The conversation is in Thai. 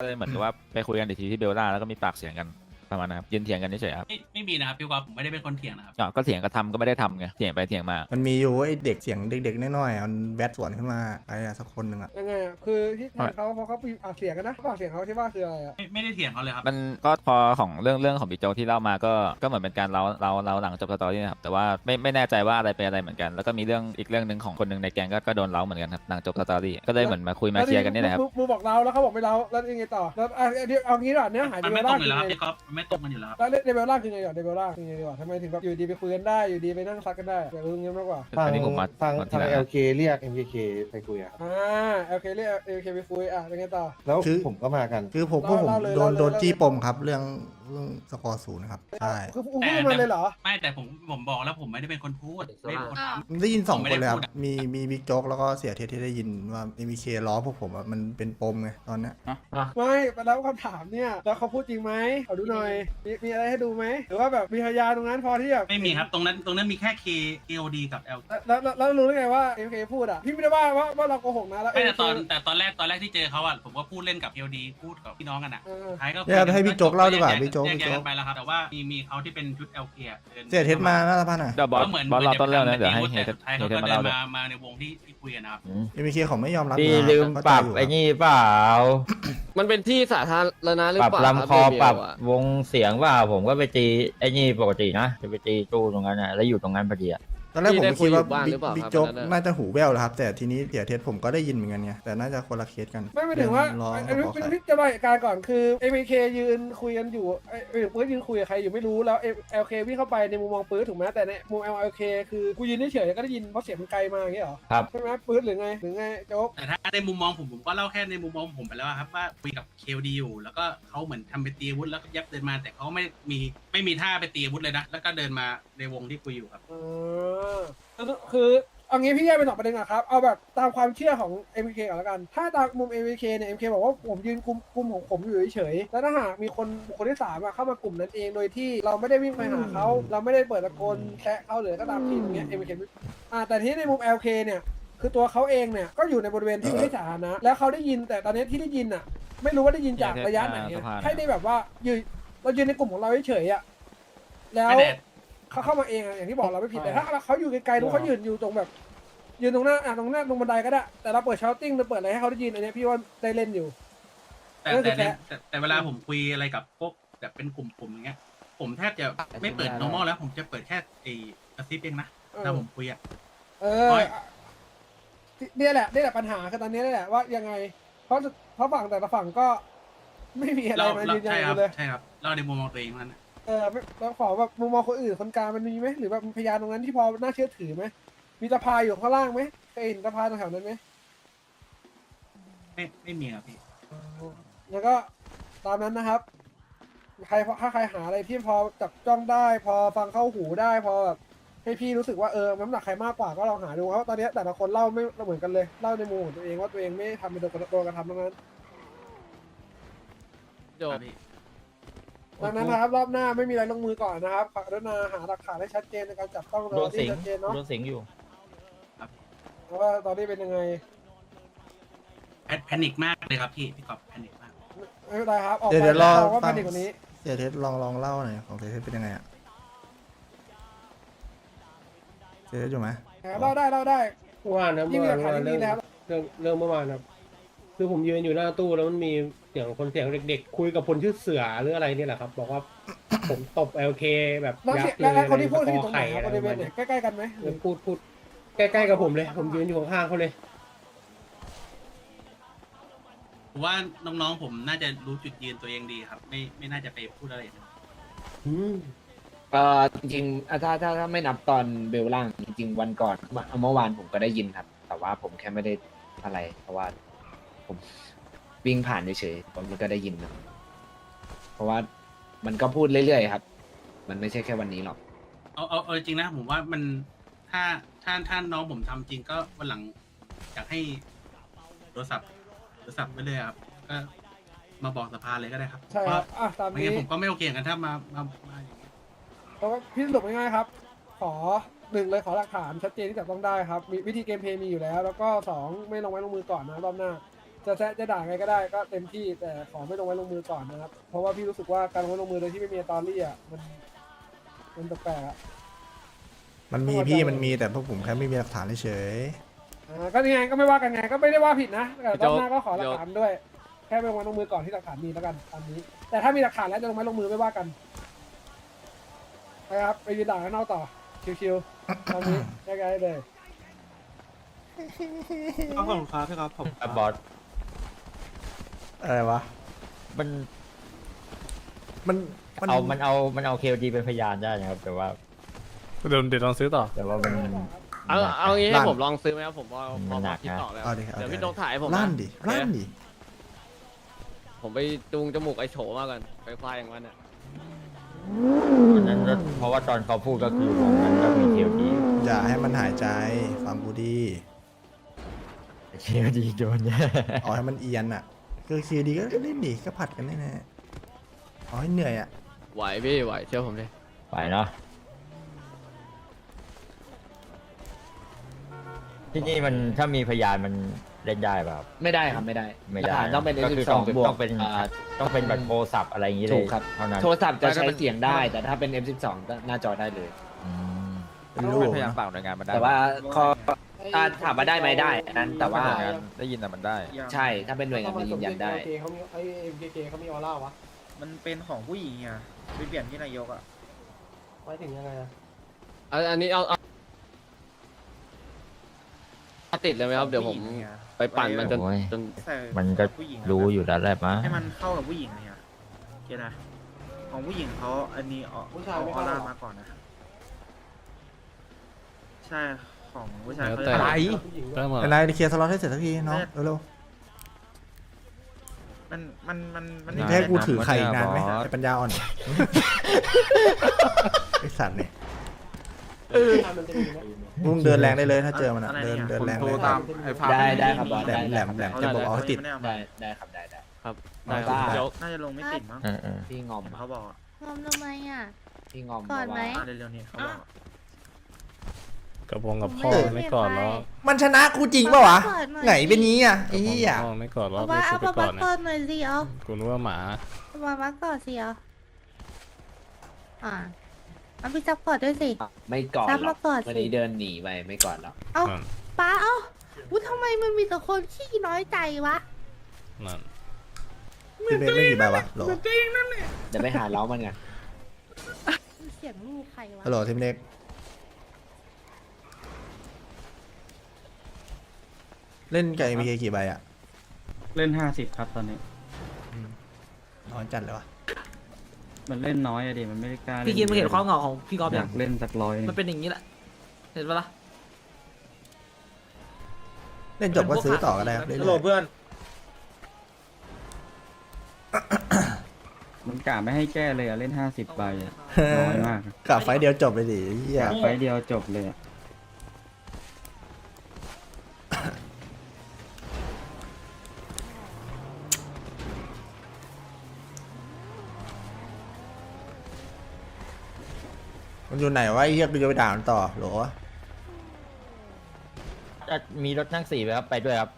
ก็เลยเหมือนกับว่าไปคุยกันอีกทีที่เบลล่าแล้วก็มีปากเสียงกัน ประมาณนั้นครับยืนเถียงกันเฉยๆครับไม่ไม่มีนะครับพี่กอล์ฟผมไม่ได้เป็นคนเถียงนะครับอะก็เถียงก็ทำก็ไม่ได้ทำไงเถียงไปเถียงมา มันมีอยู่ไอ้เด็กเสียงเด็กๆน้อยๆอะมันแบทสวนขึ้นมาไปอะสักคนหนึ่งอะ ยังไงอะคือที่แทงเขาเพราะเขามีปากเสียงกันนะปากเสียงเขาที่ว่าคืออะไรอะไม่ไม่ได้เถียงเขาเลยครับ มันก็พอของเรื่องเรื่องของบิ๊กโจ๊กที่เล่ามาก็ก็เหมือนเป็นการเล่าเล่าเล่าหลังจบสตอรี่นะครับแต่ว่าไม่ไม่แน่ใจว่าอะไรเป็นอะไรเหมือนกัน แล้วก็มีเรื่องอีกเรื่องหนึ่งของคนหนึ่งในแก๊งก็ก็โดนเล้าเหมือนกันครับหลังจบสตอรี่ก็เลยเหมือนมาคุยมาเคลียร์กันนี่แหละครับ มึงมึงบอกเราแล้วเขาบอกไม่เราแล้วยังไงต่อแล้วอะเดี๋ยวเอางี้ดีกว่าเนื้อหาเดมันเวไม่ลตรล่างอคืยู่อแล้วครับไงพี่กอล์ฟมันไม่ตรงกันอยู่แล้วครับแล้วเดเวลล่างคือไงก่อนเดเวลล่างคือไงดีกว่าทำไมถึงแบบอยู่ดีไปคุยกันได้อยู่ดีไปนั่งซักกันได้อยากรู้งี้มากกว่าฟังอันนี้ผมมาฟังมาทีฟังหลัง เอลเคเรียก MKK ไปคุยอะครับอ่าโอเคเรียกโอเคไปคุยอะเป็นไงต่อ แล้วผมก็มากัน คือผมพวกผมเล่าเลยโดนเล่าเลยโดนเล่าเลยจี้ปมครับ เรื่อง เรื่องสกอร์ศูนย์ครับ ใช่ คือพูดมาเลยเหรอ ไม่แต่ผมผมบอกแล้วผมไม่ได้เป็นคนพูดไม่ได้เป็นคนทำ ได้ยินสองผมไม่คได้นเลยครับ พูดอะ มีมีบิ๊กโจ๊กแล้วก็เสียเทสที่ได้ยินว่ามีเคล้อพวกผมอะมันเป็นปมไงตอนเนี้ยไม่ไปแล้วคำถามเนี่ย แล้วเขาพูดจริงไหมขอดูหน่อย มีมีอะไรให้ดูไหม หรือว่าแบบมีพยานตรงนั้นพอที่แบบไม่มีครับตรงนั้นตรงนั้นมีแค่ K KOD กับ L แล้วแล้วแล้วรู้ได้ไงว่าเอ็มเคพูดอะ พี่ไม่ได้ว่าว่าว่าเราโกหกนะ แล้วไม่แต่ MK ตอนแต่ตอนแรกตอนแรกที่เจอเขาอะผมก็พูดเล่นกับ KOD พูดกับพี่น้องกันอะเออ ท้ายก็เดี๋ยวให้พี่โจ๊กเล่าดีกว่าพี่โจ๊กแยพี่กโจ๊กักนไปแล้วครับ แต่ว่ามีมีเขาที่เป็นชุด LK อะดินเสียเทสมาหน้าสภาพหน่อยเดี๋ยวบอสก็เหมือนบอสเราต้นเรื่องนะหมืเดี๋ยวให้จะเฮยแต่สุดท้ายเฮเขายเทก็มาเดิเล่านเลยมามาในวงที่ที่คุยกันนะครับมีเคเขาไม่ยอมรับพี่นะลืมเข้าปใจรับยู่ไอ้นี่เปล่า มันเป็นที่สาธารณะหรือปรับเปล่าลำคอรับปรับเบลอะวงเสียงเปล่าผมก็ไปตีไอ้นี่ปกตินะ จะไปตีตู้ตรงนั้นนะแล้วอยู่ตรงนั้นพอดีอะ ตอนแรกผมพี่ได้ก็คิดว่าคุยอยู่บ้านหรืบิ๊กอเปล่าบิ๊กครับโจ๊กวันนั้นน่ะ น่าจะหูแว่วแล้วครับ แต่ทีนี้เสียเทสผมก็ได้ยินเหมือนกันไงแต่น่าจะคนละเคสกันไม่ไม่ถึงว่าเรื่องร้องไอ้ขพี่อใครพี่จะมาเหตุการณ์ก่อนคือเอ็มเคยืนคุยกันอยู่ไอ้เอ้ยปื๊ดยืนคุยกับใครอยู่ไม่รู้แล้วเอ็มเควิ่งเข้าไปในมุมมองปื๊ดถูกไหมแต่ในมุมเอ็มเคคือกูยืนเฉยๆก็ได้ยินเพราะเสียงมันไกลมาอย่างเงี้ยเหรอครับ ใช่ไหมปื๊ดหรือไงหรือไงโจ๊กแต่ถ้าในมุมมองผมผมก็เล่าแค่ในมุมมองผมไปแล้วอะครับว่าคุยกับ KOD อยู่ แล้วก็เขาเหมือนทำไปตีอาวุธแล้วก็ยับเดินมา แต่เขาไม่มีไม่มีท่าไปตีอาวุธเลยนะ แล้วก็เดินมาในวงที่คุยอยู่ครับอ่าคือเอางี้พี่แยกเป็นสองประเด็นอะครับ เอาแบบตามความเชื่อของ MK ก่อนแล้วกัน ถ้าตามมุม MK เนี่ย MK บอกว่าผมยืนกลุ่มกลุ่มของผมอยู่เฉยๆ แล้วถ้าหากมีคนบุคคลที่สามอะเข้ามากลุ่มนั้นเอง โดยที่เราไม่ได้วิ่งไปหาเขา เราไม่ได้เปิดตะโกนแคะเขาหรือก็ตามทีอย่างเงี้ย MK ไม่อ่าแต่ที่ในมุม LK เนี่ยคือตัวเขาเองเนี่ยก็อยู่ในบริเวณที่ไม่ใช่สาธารณะแล้วเขาได้ยินแต่ตอนนี้ที่ได้ยินอะไม่รู้ว่าได้ยินจากระยะไหนอะให้ได้แบบว่ายืน เรายืนในกลุ่มของเราเฉยๆอะแล้วไม่แต่เขาเข้ามาเองอะอย่างที่บอกเราไม่ผิดแต่ถ้าเขาอยู่ไกลๆนู้นเขายืนอยู่ตรงแบบ ยืนตรงหน้าอะตรงหน้าตรงบันไดก็ได้ แต่เราเปิดชาร์ติ้งเราเปิดอะไรให้เขาได้ยินอันเนี้ยพี่ว่าได้เล่นอยู่ แต่เออแต่แต่ในแต่แต่เวลาผมคุยอะไรกับพวกแบบเป็นกลุ่มๆอย่างเงี้ย ผมแทบจะไม่เปิด normal แล้วผมจะเปิดแค่ไอ้กระซิบเองนะเออถ้าผมคุยอะ เออเนี่ยแหละเนี่ยแหละปัญหาคือตอนนี้นี่แหละว่ายังไง เพราะเพราะฝั่งแต่ละฝั่งก็ไม่มีอะไรเรามาเรายืนยันใช่ครับเลย ใช่ครับ เราในมุมมองตัวเองนั่นนะเออไม่แล้วขอแบบมุมมองคนอื่นคนกลางมันมีไหมหรือแบบมีพยานตรงนั้นที่พอน่าเชื่อถือไหมมีตะพายอยู่ข้างล่างไหมเคยเห็นตะพายตรงแถวนั้นไหมไม่ไม่มีครับพี่แล้วก็ตามนั้นนะครับ ใครถ้าใครหาอะไรที่พอจับจ้องได้ พอฟังเข้าหูได้พอแบบให้พี่รู้สึกว่าเออน้ำหนักใครมากกว่าก็ลองหาดูเพราะตอนนี้แต่ละคนเล่าไม่เหมือนกันเลยเล่าในมุมของตัวเองว่าตัวเองไม่ทำเป็นโดนกระโดนกระทำทั้งนั้น จบ ครับพี่ ดังนั้นนะครับรอบหน้าไม่มีอะไรลงมือก่อนนะครับขอกรุณาหาหลักฐานให้ชัดเจนในการจับต้องโดนสิที่งชัดเจนเนาะโดนสิงอยู่ แล้วว่าตอนนี้เป็นยังไงแพแพนิคมากเลยครับพี่พี่กอบแพนิคมาก ไม่เป็นไรครับออกเดี๋ยวไปเดี๋ยวรอเราว่าฟัพังนอีกกว่านี้ เสียเทสลองลองเล่าหน่อยของเสียเทสเป็นยังไงอะเสียเทสอยู่ไหม เล่าได้เล่าได้เมื่อวานนะยิ่เมื่งอมีหวาลันกเมื่ฐาอนวานยิ่เรื่องงเรื่องเรื่องเมื่อวานครับ คือผมยืนอยู่หน้าตู้แล้วมันมีเสียงคนเสียงเด็ก ๆ คุยกับคนชื่อเสือหรืออะไรเนี่ยแหละครับ บอกว่า ผมตบเอลเคแบบแล้วยัเสีบยเลแล้วยแล้วคนที่พูดที่อยู่ตรงไข่ไหนครับอะไรบปริระเวมาณณไหนเนี้ยใกล้ๆกันไหมแล้วพูดพูดใกล้ๆกับผมเลย ผมยืนอยู่ข้างๆเขาเลย ผมว่าน้องๆผมน่าจะรู้จุดยืนตัวเองดีครับ ไม่ไม่น่าจะไปพูดอะไรเลย อืมเอ่อจริงๆอะถ้าถ้าถ้าไม่นับตอนเบลล่างจริงๆวันก่อนเมื่อเมื่อวานผมก็ได้ยินครับ แต่ว่าผมแค่ไม่ได้อะไร เพราะว่าผม วิ่งผ่านเฉยๆผมมันก็ได้ยินนะเพราะว่ามันก็พูดเรื่อยๆครับ มันไม่ใช่แค่วันนี้หรอก เอาเอาเอาจริงนะผมว่ามันถ้าถ้าถ้าน้องผมทำจริงก็วันหลังอยากให้โทรศัพท์โทรศัพท์ไปเลยครับก็มาบอกสภาเลยก็ได้ครับใช่ครับ อะ ตามไม่นี้งั้นผมก็ไม่โอเคกันถ้ามามามาอย่างเงี้ยเพราะว่าพี่สรุปง่ายๆครับ ขอหนึ่งเลยขอหลักฐานชัดเจนที่จับต้องได้ครับ มีวิธีเกมเพลย์มีอยู่แล้ว แล้วก็สองไม่ลงไม้ลงมือก่อนนะรอบหน้า จะแซะจะด่าไงก็ได้ก็เต็มที่แต่ขอไม่ลงไว้ลงมือก่อนนะครับ เพราะว่าพี่รู้สึกว่าการลงไว้ลงมือโดยที่ไม่มีตอรี่อะมันมันแปลกๆอะ มันมีพี่มันมีแต่พวกผมแค่ไม่มีหลักฐานเฉยอ่าก็นี่ไงก็ไม่ว่ากันไงก็ไม่ได้ว่าผิดนะแต่พี่รโจ๊อบกหน้าก็ขอหลักโจ๊กฐานด้วย แค่ไปลงไว้ลงมือก่อนที่หลักฐานมีแล้วกันตามนี้ แต่ถ้ามีหลักฐานแล้วจะลงไม้ลงมือไม่ว่ากันนะครับไปยืนด่าข้างนอกต่อชิวๆตามนี้แยกย้ายได้เลยขอบคุณครับพี่ครับผมอะบอสๆ อะไรวะมันมันเอา มันเอา มันเอาเคลดีเป็นพยานได้นะครับ แต่ว่า เดี๋ยวเดี๋ยวลองซื้อต่อ แต่ว่ามัน เอาเอางี้ให้ผมลองซื้อไหมครับผมพอพอมันหนัพอกคิดนะออกแล้วเอาดิเอาเดี๋ยวดิพี่โจ๊กถ่ายให้ผมลั่นนะดิลั่นดิผมไปจูงจมูกไอ้โฉมาก่อนไปควายอย่างนั้นอะอันนั้นก็เพราะว่าตอนเขาพูดก็คือของนั้นก็มีเคลดีอย่าให้มันหายใจฟังกูดีเคลดีโดนแย่เอาให้มันเอียนอะ คือคีดีก็เล่นดิก็ผัดกันแน่ๆเอาให้เหนื่อยอะไหวพี่ไหวเชื่อผมเลยไปเนาะที่นี่มันถ้ามีพยานมันเล่นได้ป่ะครับ ไม่ได้ครับไม่ได้ไม่หลักได้ฐานต้องเป็น ก็คือ12ต้องเป็นบวกต้องเป็นอ่า ต้องเป็นแบบโทรศัพท์อะไรอย่างนี้เลถูยกครับ เท่านั้นโทรศัพท์จะใช้เสียงได้ แต่ถ้าเป็น M12 ก็หน้าจอได้เลย อืมเป็นลูเป็กนพยานปากหน่วยงานมันได้แต่ว่าข้อ ถ้าถามว่าได้ไหมได้อันนั้นแต่ว่า หน่วยงานได้ยินแต่มันได้ ใช่ถ้าเป็นหน่วยงานมันยืนยันได้โอเคเขามีไอ้เอ็มเคเขามีออร่าวะมันเป็นของผู้หญิงอะไปเปลี่ยนที่นายกอะหมายถึงยังไงอะอันอันนี้เอาเอาติดเลยไหมครับเดี๋ยวผมไปปั่นมันจนโอ้ย จนใส่มันก็ ผู้หญิงรู้อยู่แล้วแหละมั้งให้มันเข้ากับผู้หญิงเนี่ยโอเคนะของผู้หญิงเขาอันนี้ออกผู้ชายเอาไม่ออเข้าหรร่าอมาก่อนนะ ใช่ ของผู้ชายแล้วเขาแต่จะผู้หญิงเริ่มหมดเป็นไรเคลียร์สล็อตให้เสร็จสักทีน้องเร็วมันมันมันมันๆไม่จะให้กูถือไข่ได้นานไหมบอสไอ้ปัญญาอ่อน ไอสัตว์เนี่ยมันจะมีไหมมึงเดินแรงได้เลยถ้าเจอมันอะเดินเดินแรงเลยได้ได้ครับบอสแหลได้มแหลมแหลมจะบอกเอาให้ติดไม่ไเอาได้มาได้ครับได้ได้ครับเอาได้ครับได้พี่โจ๊กน่าจะลงไม่ติดมั้งเออเออพี่งอมเขาบอกอะงอมทำไมอะ พี่งอมก่อนไหมเพราะว่าอะเร็วๆนี้เขาบอกอะ กับวงกับผมพ่อไม่ไม่ได้กอดไปแล้วมันชนะกูจริงป่าวะเอามาเปิดหน่อยไงเป็นนี้อะไอ้เหี้ยพ่อไม่กอดแล้วเอาไม่ว่าชุเอาบไปมาก่มาอนเปินะดหน่อยสิเอากูนึกว่าหมาเอามามาก่อนสิเอาอ่าเอาพี่ซัพพอร์ตด้วยสิไม่กอดซับหรมาอกก่อนวันสินี้เดินหนีไปไม่กอดหรอกเอานั่นป้าเอาอุ้ยทำไมมันมีแต่คนขี้น้อยใจวะนั่นพี่เมฆไม่กี่ใบวะโหลเดี๋ยวไปหาเล้ามันกันเสียงลูกใครวะ ฮัลโหลทีมเล็ก เล่นกับเอ็มเคกี่ใบอะเล่นห้าสิบครับตอนนี้น้อยจัดเลยวะมันเล่นน้อยอะดิมันไม่ได้กล้าพี่กินมึงเห็นความเหงาของพี่กอล์ฟอยัยางกเล่นสักร้อยมันเป็นอย่างนี้แหละ เห็นปะล่ะเล่นจบก็ซื้อต่อก็ได้ครับเรื่ฮัลโหลอยเพื่อน มันกะไม่ให้แก้เลยอะเล่นห้าสิบใบอะๆน้อยมากกลับไฟล์เดียวจบเลยดิไอ้เหี้ยไฟล์เดียวจบเลยอะ มันอยู่ไหนวะไอ้เหี้ยกูจะไปด่ามันต่อหลจะมีรถนั่งสี่ไปครับ ไปด้วยครับ